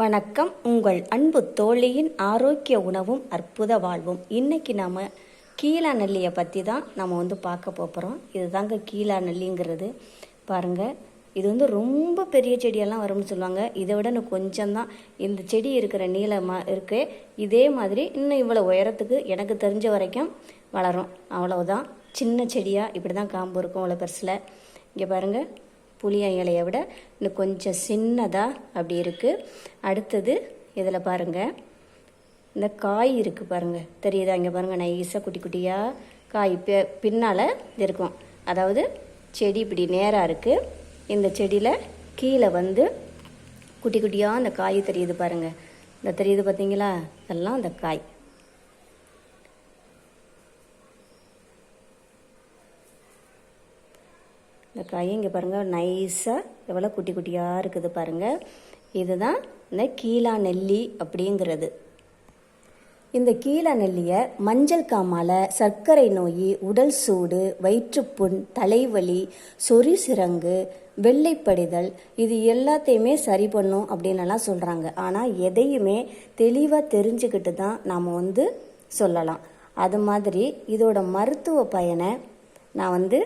வணக்கம். உங்கள் அன்பு தோழியின் ஆரோக்கிய உணவும் அற்புத வாழ்வும். இன்னைக்கு நாம் கீழா நெல்லியை பற்றி தான் நம்ம வந்து பார்க்க போகிறோம் இதுதாங்க கீழா நெல்லிங்கிறது பாருங்கள் இது வந்து ரொம்ப பெரிய செடியெல்லாம் வரும்னு சொல்லுவாங்க. இதை விட இன்னும் கொஞ்சம் தான் இந்த செடி இருக்கிற நீளமாக இருக்கு. இதே மாதிரி இன்னும் இவ்வளோ உயரத்துக்கு எனக்கு தெரிஞ்ச வரைக்கும் வளரும். அவ்வளவுதான். சின்ன செடியாக இப்படி தான் காம்பு இருக்கும் அவ்வளோ பெருசில். இங்கே பாருங்கள் புளிய இலையை விட இன்னும் கொஞ்சம் சின்னதாக அப்படி இருக்குது அடுத்தது இதில் பாருங்கள் இந்த காய் இருக்குது பாருங்கள் தெரியுதா? இங்கே பாருங்கள் நைஸாக குட்டி குட்டியாக காய். பி பின்னால் இருக்கும். அதாவது செடி இப்படி நேராக இருக்குது இந்த செடியில் கீழே வந்து குட்டி குட்டியாக அந்த காய் தெரியுது பாருங்கள் இந்த தெரியுது பார்த்தீங்களா இதெல்லாம் அந்த காய். இந்த காய் இங்கே பாருங்கள் நைஸாக எவ்வளோ குட்டி குட்டியாக இருக்குது பாருங்கள் இதுதான் இந்த கீழா நெல்லி அப்படிங்கிறது. இந்த கீழா நெல்லியை மஞ்சள் காமால சர்க்கரை நோய் உடல் சூடு வயிற்றுப்புண் தலைவலி சொறி சிரங்கு வெள்ளைப்படிதல் இது எல்லாத்தையுமே சரி பண்ணும் அப்படின்னுலாம் சொல்கிறாங்க ஆனால் எதையுமே தெளிவாக தெரிஞ்சுக்கிட்டு தான் நாம் வந்து சொல்லலாம். அது மாதிரி இதோட மருத்துவ பயனை நான் வந்து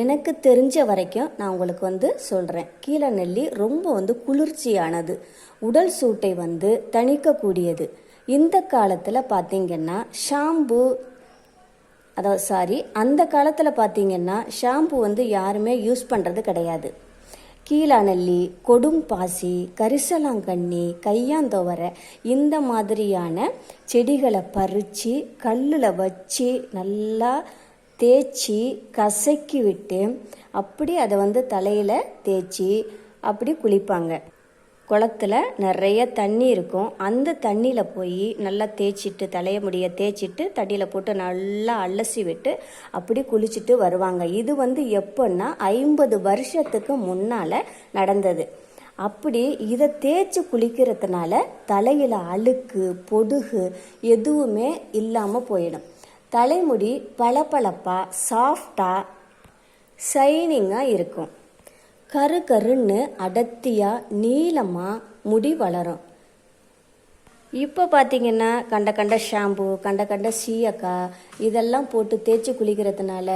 எனக்கு தெரிஞ்ச வரைக்கும் நான் உங்களுக்கு வந்து சொல்கிறேன் கீழ நெல்லி ரொம்ப வந்து குளிர்ச்சியானது. உடல் சூட்டை வந்து தணிக்கக்கூடியது. இந்த காலத்தில் பார்த்தீங்கன்னா ஷாம்பு அதாவது சாரி அந்த காலத்தில் பார்த்தீங்கன்னா ஷாம்பு வந்து யாருமே யூஸ் பண்ணுறது கிடையாது. கீழாநெல்லி கொடும் பாசி கரிசலாங்கண்ணி கையாந்தோவரை இந்த மாதிரியான செடிகளை பறித்து கல்லில் வச்சு நல்லா தேய்ச்சி கசக்கி விட்டு அப்படி அதை வந்து தலையில் தேய்ச்சி அப்படி குளிப்பாங்க. குளத்துல நிறைய தண்ணி இருக்கும். அந்த தண்ணியில் போய் நல்லா தேய்ச்சிட்டு தலைய முடிய தேய்ச்சிட்டு தண்ணியில் போட்டு நல்லா அலசி விட்டு அப்படி குளிச்சுட்டு வருவாங்க. இது வந்து எப்போன்னா ஐம்பது வருஷத்துக்கு முன்னால் நடந்தது. அப்படி இதை தேய்ச்சி குளிக்கிறதுனால தலையில் அழுக்கு பொடுகு எதுவுமே இல்லாமல் போயிடும். தலைமுடி பளபளப்பாக சாஃப்டாக ஷைனிங்காக இருக்கும். கரு கருன்னு அடர்த்தியாக நீளமாக முடி வளரும். இப்போ பார்த்தீங்கன்னா கண்ட கண்ட ஷாம்பு கண்ட கண்ட சீயக்காய் இதெல்லாம் போட்டு தேய்ச்சி குளிக்கிறதுனால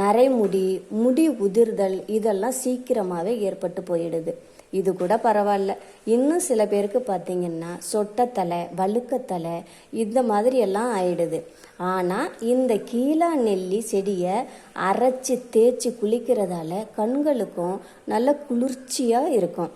நரைமுடி முடி உதிர்தல் இதெல்லாம் சீக்கிரமாகவே ஏற்பட்டு போயிடுது. இது கூட பரவாயில்ல. இன்னும் சில பேருக்கு பார்த்தீங்கன்னா சொட்டத்தலை வழுக்கத்தலை இந்த மாதிரி எல்லாம் ஆயிடுது. ஆனால் இந்த கீழா நெல்லி செடியை அரைச்சி தேய்ச்சி குளிக்கிறதால கண்களுக்கும் நல்ல குளிர்ச்சியாக இருக்கும்.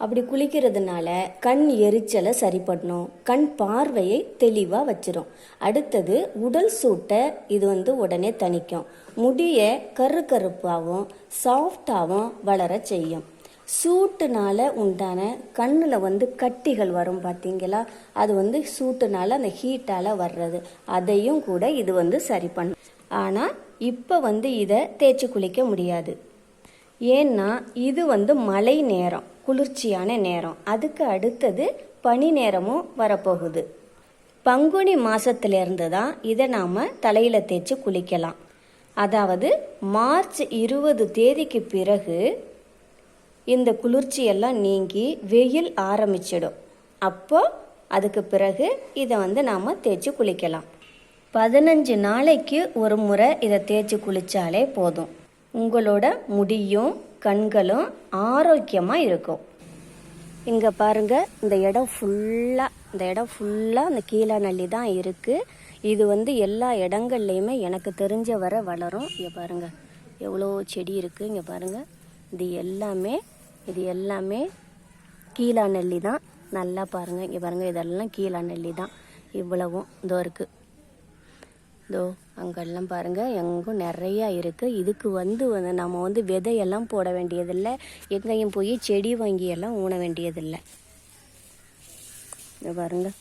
அப்படி குளிக்கிறதுனால கண் எரிச்சலை சரி பண்ணும் கண் பார்வையை தெளிவாக வச்சிரும். அடுத்தது உடல் சூட்டை இது வந்து உடனே தணிக்கும். முடியை கரு கருப்பாகவும் சாஃப்டாகவும் வளர செய்யும். சூட்டுனால உண்டான கண்ணில் வந்து கட்டிகள் வரும் பார்த்தீங்களா அது வந்து சூட்டுனால அந்த ஹீட்டால் வர்றது. அதையும் கூட இது வந்து சரி பண்ணும். ஆனால் இப்போ வந்து இதை தேய்ச்சி குளிக்க முடியாது. ஏன்னா இது வந்து மழை நேரம் குளிர்ச்சியான நேரம். அதுக்கு அடுத்தது பனி நேரமும் வரப்போகுது. பங்குனி மாதத்துலேருந்து தான் இதை நாம் தலையில் தேய்ச்சி குளிக்கலாம். அதாவது மார்ச் இருபது தேதிக்கு பிறகு இந்த குளிர்ச்சியெல்லாம் நீங்கி வெயில் ஆரம்பிச்சிடும். அப்போ அதுக்கு பிறகு இதை வந்து நாம் தேய்ச்சி குளிக்கலாம். பதினஞ்சு நாளைக்கு ஒரு முறை இதை தேய்ச்சி குளித்தாலே போதும். உங்களோட முடியும் கண்களும் ஆரோக்கியமாக இருக்கும். இங்கே பாருங்க இந்த இடம் ஃபுல்லாக இந்த இடம் ஃபுல்லாக அந்த கீழே நல்லி தான் இருக்குது இது வந்து எல்லா இடங்கள்லையுமே எனக்கு தெரிஞ்ச வர வளரும். இங்கே பாருங்கள் எவ்வளோ செடி இருக்குது இங்கே பாருங்கள் இது எல்லாமே இது எல்லாமே கீழா நெல்லி தான். நல்லா பாருங்கள் இங்கே பாருங்கள் இதெல்லாம் கீழா நெல்லி தான். இவ்வளவும் இதோ இருக்குது இதோ அங்கெல்லாம் பாருங்கள் எங்கும் நிறையா இருக்குது இதுக்கு வந்து வந்து நம்ம வந்து விதையெல்லாம் போட வேண்டியதில்லை. எங்கேயும் போய் செடி வாங்கியெல்லாம் ஊன வேண்டியதில்லை. இங்கே பாருங்கள்